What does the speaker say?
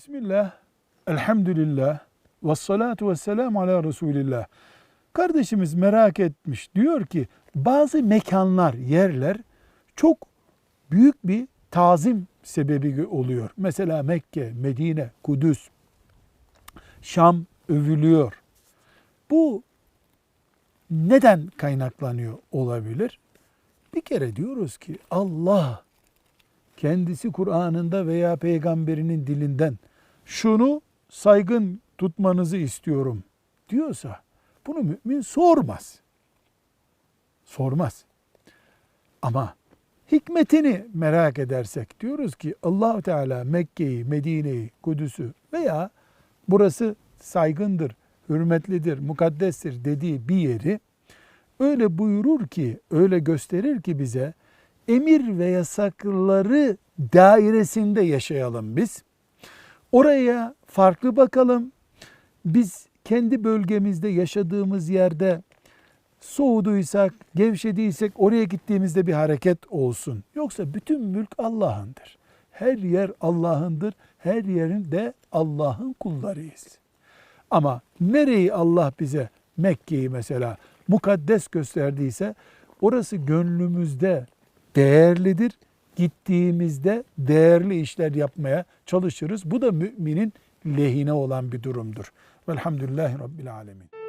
Bismillah, elhamdülillah, ve salatu ve selamu ala Resulillah. Kardeşimiz merak etmiş. Diyor ki bazı mekanlar, yerler çok büyük bir tazim sebebi oluyor. Mesela Mekke, Medine, Kudüs, Şam övülüyor. Bu neden kaynaklanıyor olabilir? Bir kere diyoruz ki Allah kendisi Kur'an'ında veya peygamberinin dilinden şunu saygın tutmanızı istiyorum diyorsa bunu mümin sormaz. Sormaz. Ama hikmetini merak edersek diyoruz ki allah Teala Mekke'yi, Medine'yi, Kudüs'ü veya burası saygındır, hürmetlidir, mukaddestir dediği bir yeri öyle buyurur ki, öyle gösterir ki bize emir ve yasakları dairesinde yaşayalım biz. Oraya farklı bakalım. Biz kendi bölgemizde yaşadığımız yerde soğuduysak, gevşediysek oraya gittiğimizde bir hareket olsun. Yoksa bütün mülk Allah'ındır. Her yer Allah'ındır. Her yerin de Allah'ın kullarıyız. Ama nereyi Allah bize Mekke'yi mesela mukaddes gösterdiyse orası gönlümüzde değerlidir. Gittiğimizde değerli işler yapmaya çalışırız. Bu da müminin lehine olan bir durumdur. Velhamdülillahi Rabbil Alemin.